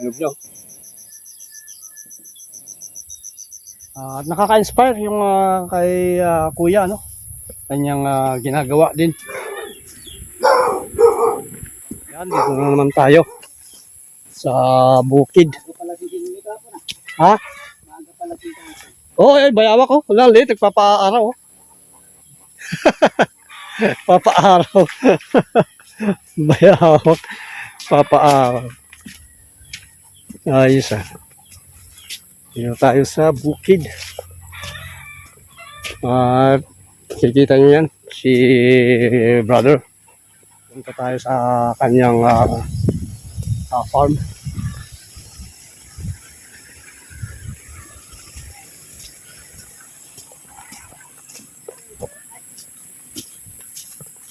Ano bro? Ah, nakaka-inspire yung ah, kay ah, kuya, no? Kanyang ah, ginagawa din. Yan, dito na naman tayo. Sa bukid. Ha? Oh, eh, bayawa ko. Wala, late. Nagpapaaraw. oh. Papaaraw. bayawa. Papaaraw. Ayos ah. Dito tayo sa bukid. At kikita niyo yan, si brother. Punta tayo sa kanyang ah, ah, farm.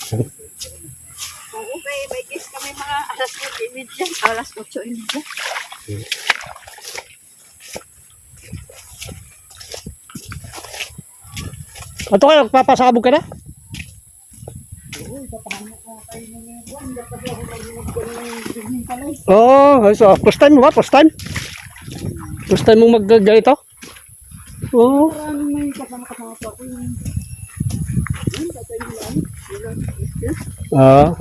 Okay, may kiss kami mga alas 8.30. Alas 8.30. Ato kayo, papasabog ka na? Oo, oh, so, first time mo ba? First time? First time mong mag-ganito? Oo. Mister. Ah.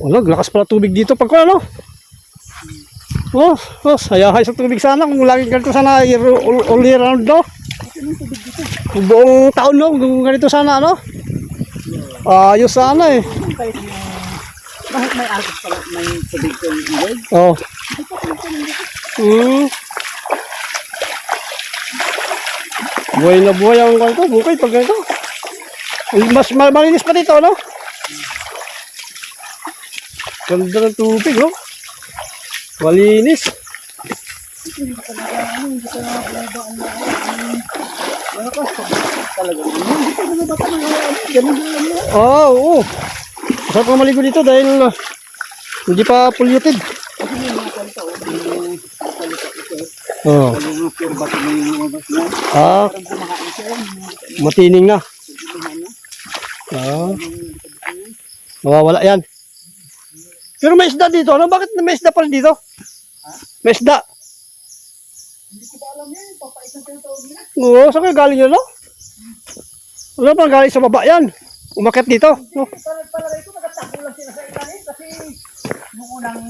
Wala, lakas pala tubig dito pag ano. Oh, oh, sayahay sa tubig sana kung lagi ganito sana all, all year round no. Buong taon no, kung ganito sana ano. Ayos sana eh. Bakit may agos pala, may tubig yung ilog? Oh. Hmm. Buhay na buhay ang ganito, bukay pag ganito. Mas mal- malinis pa dito, no? Ganda ng tubig, no? Malinis. Na na na na na lang yan. Oo, oo. Masarap ka maligo dito dahil uh, hindi pa polluted. Oh. Oo. Na na. Ah, matining na. Ah, mawawala yan. Pero may isda dito. Ano? Bakit may isda pa rin dito? May isda. Hindi ko pa alam yan, papait na tinatawag nila. Oo, saan kayo galing yun, no? Wala pa galing sa baba yan. Umakit dito. No? Palagay ko, nagtatakbo lang sila sa ilalim kasi nung unang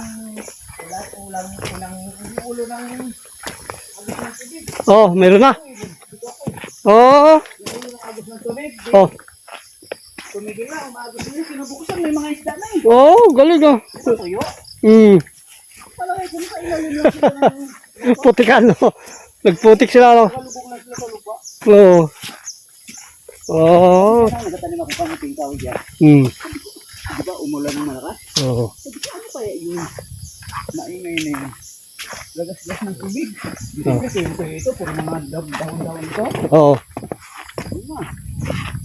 ulan, ulang, unang yung ulo ng agos ng tubig. Oh, meron na. Oo. Yung ulo ng agos ng tubig, di, Oh. Tumigil na, umagos nila, sinubukusan, may mga isda na eh. Oh, galing oh. Ito tuyo. Hmm. Palagay ko, sa ilalim lang sila ng Putik ano. Nagputik sila, no? kalubog na sila sa lupa. Oo. Oo. Kaya nagatanim ako kang ting tawag yan. Hmm. Di ba umulan ng malakas? Oo. Sabi ko, ano kaya yung maingay na yun? Lagas-gas ng tubig. Di Oh. ba ito, ito, puro mga daw- daon-daon ito. Oo. Uma.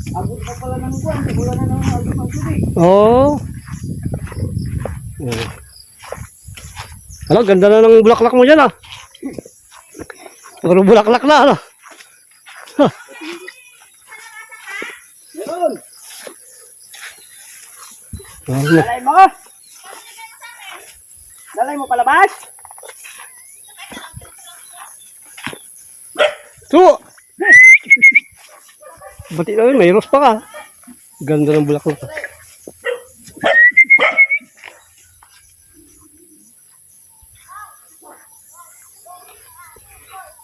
Abot pa pala ng buwan, wala na ng agos ng tubig. Oo. Oo. Ano, ganda na ng bulaklak mo dyan, ah. Puro bulaklak na, ano? Meron! Ah, Dalay mo! Dalay mo palabas! So, Bati na may rose pa ka. Ganda ng bulaklak.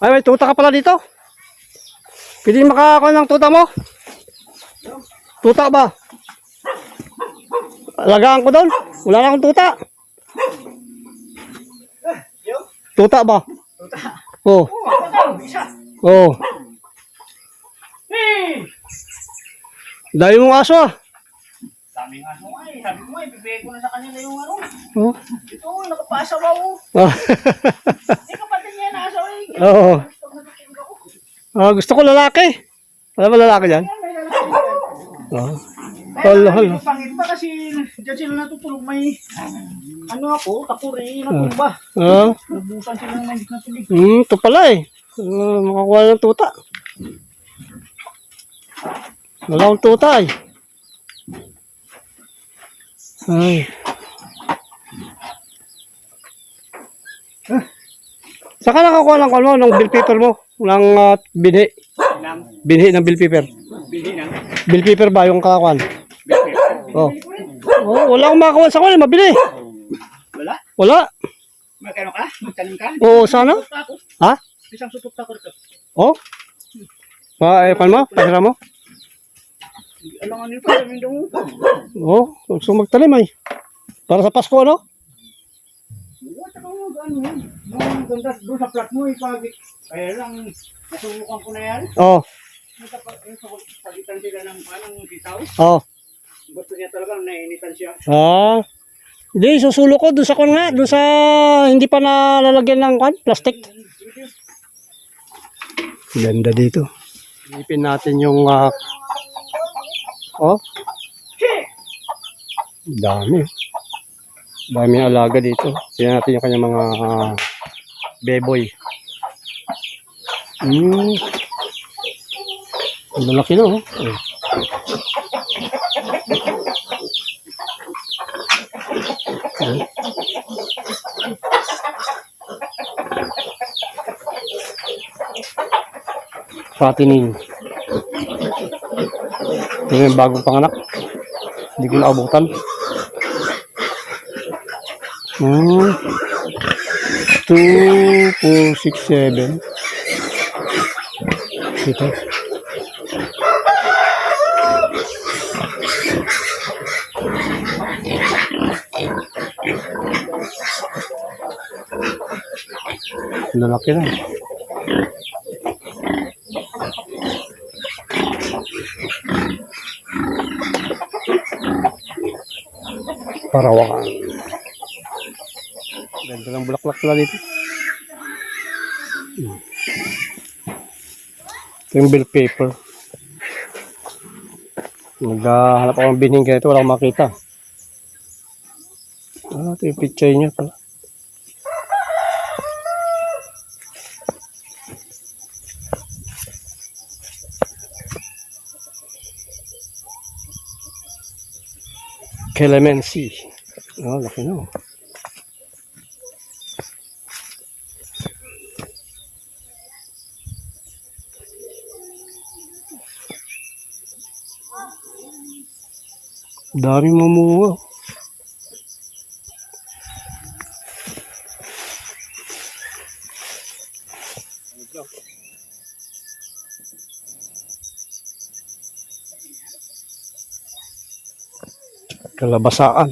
Ay, may tuta ka pala dito. Pwede makakuha ng tuta mo? Tuta ba? Alagaan ko doon. Wala na akong tuta. Tuta ba? Tuta! Oo. Oh, ako isa! Oo. Hey! Dahil mong aso ah. Sabi nga so ay, sabi ko ay, bibigay ko na sa kanila yung ano. Oo. Ito, nakapasa ba ako? Ah. Hindi kapatid niya na eh. Oo. Pag natutulog ako, Ah, gusto ko lalaki. Wala ba lalaki dyan? Oo. Kaya Hala, hala. ko, pangit ba kasi dyan sila natutulog may ano ako, takuri na tumba. Ah. Nabusan sila ng magic na tubig. Hmm, ito pala eh. Ah, makakuha ng tuta. Wala akong tuta eh. Ay. Saka nakakuha ng ano, ng bill paper mo, ng uh, binhi. Binhi ng bill paper. bili ng Bill paper ba yung kakakuan? Oh. oh wala akong makakuha sa kunin, mabili. Wala? Wala. Magkano ka? Magtanim ka? Oo, sana. Ha? Isang supot ako rito. Oh? Pa, eh, pan mo? Pasira mo? Alam nga nyo pa, alam nyo Oh, gusto magtanim ay. Para sa Pasko, ano? Wala ka mo, ano yan. Mga ganda doon sa plat mo, ipag... Kaya lang, nasubukan ko na yan. Oh, Nakapag- yung sa pagitan sila ng parang bitaw. oh. Gusto niya talaga, nainitan siya. Ah. Hindi, susulo ko doon sa kon nga, doon sa hindi pa nalalagyan ng kan, plastic. Ganda dito. Ipin natin yung ah, oh. Dami. Dami alaga dito. Tingnan natin yung kanyang mga ah, beboy. Hmm. Ang lalaki na oh. Oh. Fattening. Ito yung bagong panganak. Hindi ko naabutan. Hmm. 2, 4, 6, 7. Ito. Lalaki na. Parawakan. Ganda ng bulaklak pala dito. Ito yung bill paper. Naghahanap ako ng bining ganito, wala akong makita. Ah, ito yung picture niya pala. Clemency. Oh, laki na. oh. Dami mamunga. Kalabasaan.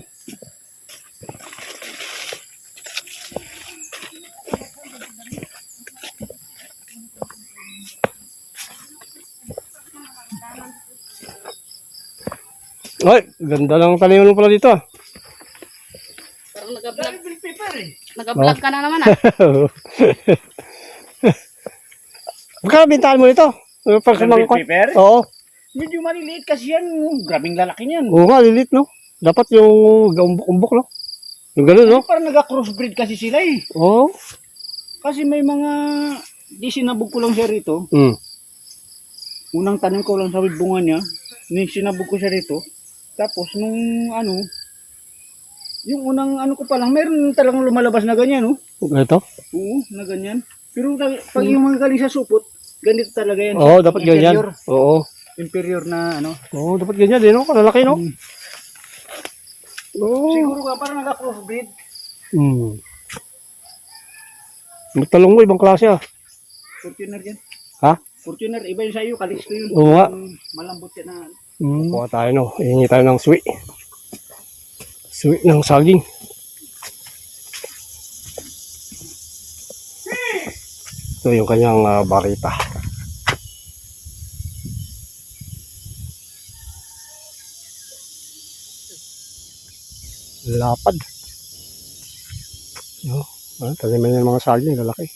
Ay, ganda ng talim mo pala dito ah. Parang nag-vlog, eh. nag-vlog ka na naman ah. Magkano bintahan mo ito? Pa sa mga Bill paper? Oo. Medyo maliliit kasi yan. Grabing lalaki niyan. Oo nga, lilit no? Dapat yung umbok-umbok no? Yung ganun no? Parang nag-crossbreed kasi sila eh. Oo. Kasi may mga... Di sinabog ko lang siya rito. Mm. Unang tanim ko lang sa bunga niya. Ni sinabog ko siya rito. Tapos nung ano... Yung unang ano ko pa lang, meron talagang lumalabas na ganyan, oh. Ito? Oo, na ganyan. Pero pag yung mga galing sa supot, ganito talaga yan. Oo, dapat ganyan. Inferior. Oo. Inferior na ano. Oo, dapat ganyan din no? Kalalaki no? Oo. Siguro nga parang naka-crossbreed. Mm. Magtalong mo, ibang klase ah. Fortuner yan. Ha? Fortuner, iba yun sa iyo, kalis ko yun. Oo nga. Yung malambot yan na. Mm. Kuha tayo no. Ihingi tayo ng suwi. Suwi ng saging. Ito yung kanyang ah, barita. Lapad. No, ah, taliman yung mga saging, lalaki.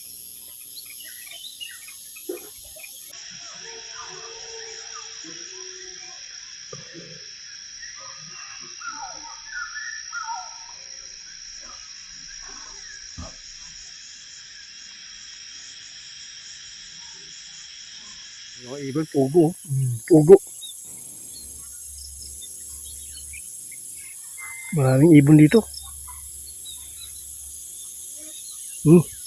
Yung ibon, pugo. oh. Pugo. Maraming ibon dito. Hmm.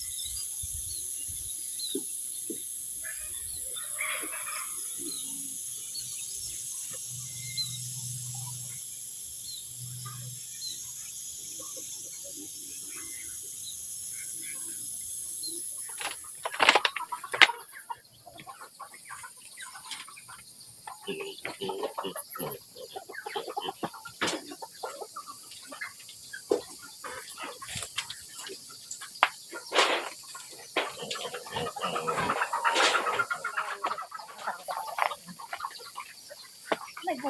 Ay,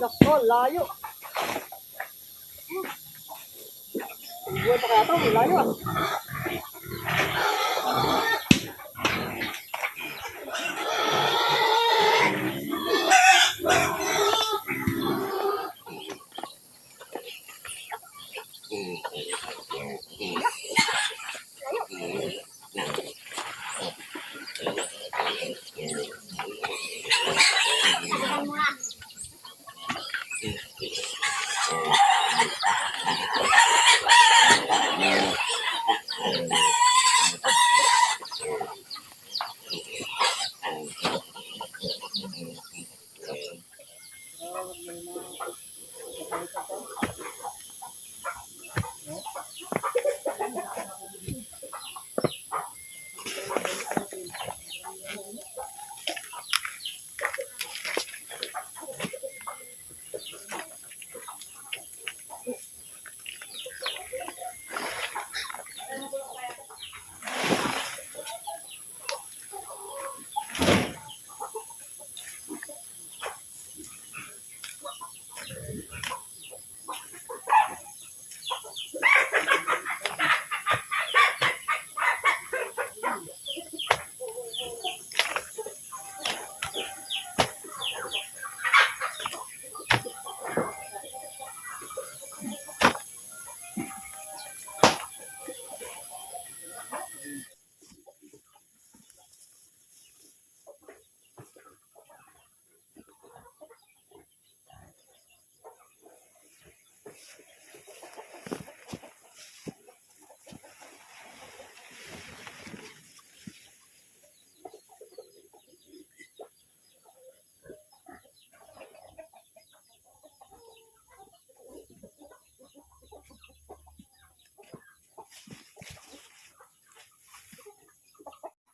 nako, layo. Buwan pa kaya ito, layo ah.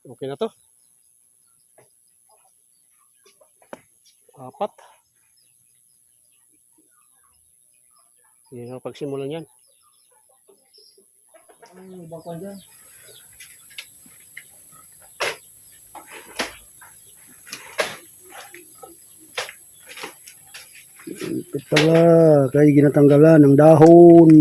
Okay na to. Apat. Hindi na pagsimulan yan. Ang bakal dyan. Ito pala, kaya ginatanggalan ng dahon.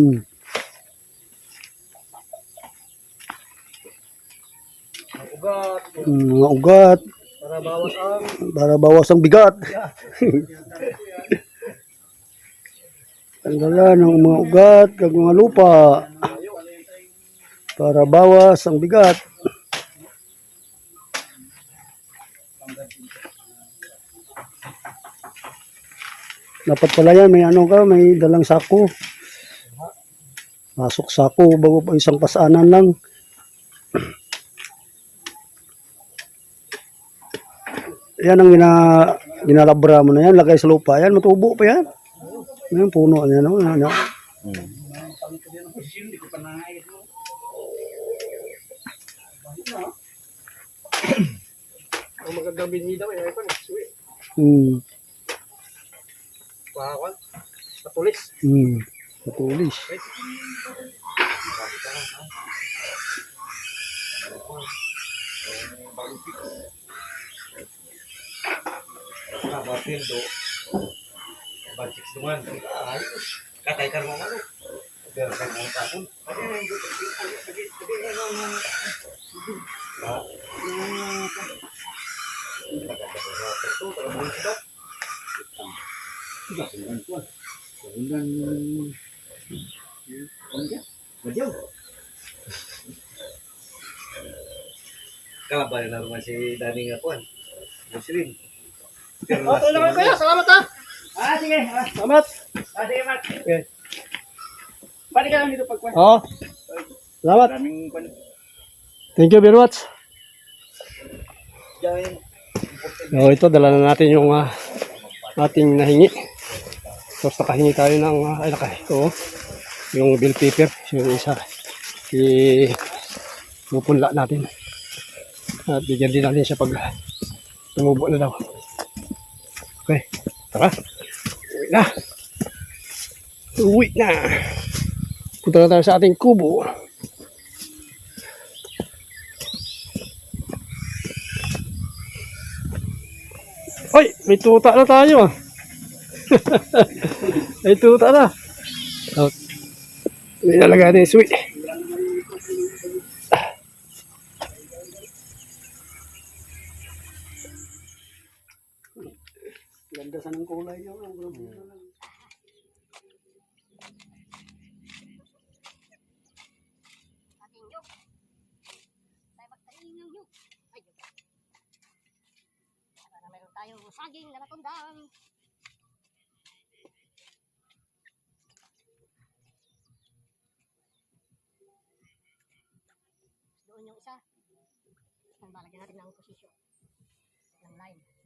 Ugat. Mm, Mga ugat, Para bawas ang para bawas ang bigat. Tanggalan ng mga ugat, kag mga lupa. Para bawas ang bigat. Dapat pala yan, may ano ka, may dalang sako. Masok sako, bago pa isang pasanan lang. Yan ang gina, ginalabra mo na yan, lagay sa lupa. Yan, matubo pa yan. Yan, puno. Yan, ano, ano. Ang magandang binhi daw, ay pa suwi. Hmm, Pakakwan. Patulis. hmm. Matulis. Kapapildo. Bansik duman. Ayos. Katay ka naman ano. Pero sa mga tapon. Kalaban na naman si Dani nga kuan. Muslim. Oh, tulong kayo kuya. Salamat ha. Ah, sige. Ah, Salamat. ah, sige, Mat. Okay. Balik ka lang dito pag Oh. Salamat. Maraming. Thank you very much. So ito, dala na natin yung ah, ating nahingi. Tapos nakahingi tayo ng, ah, ay naka, ito, yung bill paper, yung isa, i pupunla natin. At bigyan din natin siya pag tumubo na daw. Okay, tara. Uwi na. Uwi na. Punta na tayo sa ating kubo. Hoy, may tuta na tayo may tuta na. Oh. May nalagay natin yung sweet. Ganda sa ng kulay niya. Para meron tayong saging na natundang. Doon yung isa. Ang balagyan natin ng posisyon. Ng line.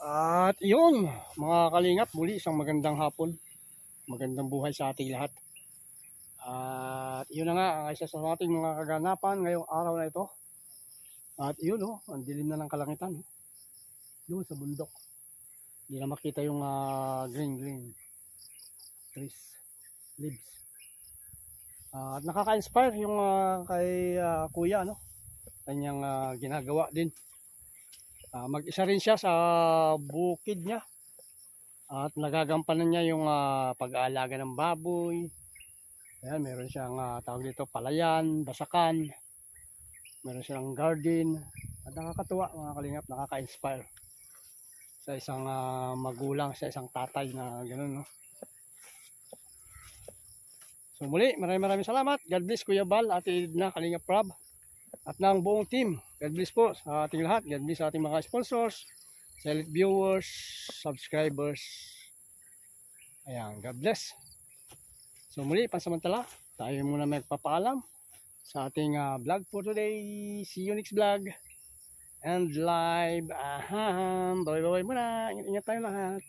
At yun, mga kalingap, muli isang magandang hapon. Magandang buhay sa ating lahat. At yun na nga, ang isa sa ating mga kaganapan ngayong araw na ito. At yun oh, ang dilim na ng kalangitan. Oh. Doon sa bundok. Hindi na makita yung ah, green green trees, leaves. Ah, at nakaka-inspire yung ah, kay ah, kuya, no? Kanyang ah, ginagawa din. Ah, mag-isa rin siya sa bukid niya. At nagagampanan niya yung ah, pag-aalaga ng baboy. Ayan, meron siyang ah, tawag dito palayan, basakan. Meron siyang garden. At nakakatuwa mga kalingap, nakaka-inspire sa isang ah, magulang, sa isang tatay na gano'n, no? So muli, maraming maraming salamat. God bless Kuya Bal, Ate Edna, Kalingap Prab, at ng buong team. God bless po sa ating lahat. God bless sa ating mga sponsors, silent viewers, subscribers. Ayan, God bless. So muli, pansamantala, tayo muna magpapaalam sa ating ah, vlog for today. See you next vlog. And live. Aham. Bye-bye muna. Ingat-ingat tayo lahat.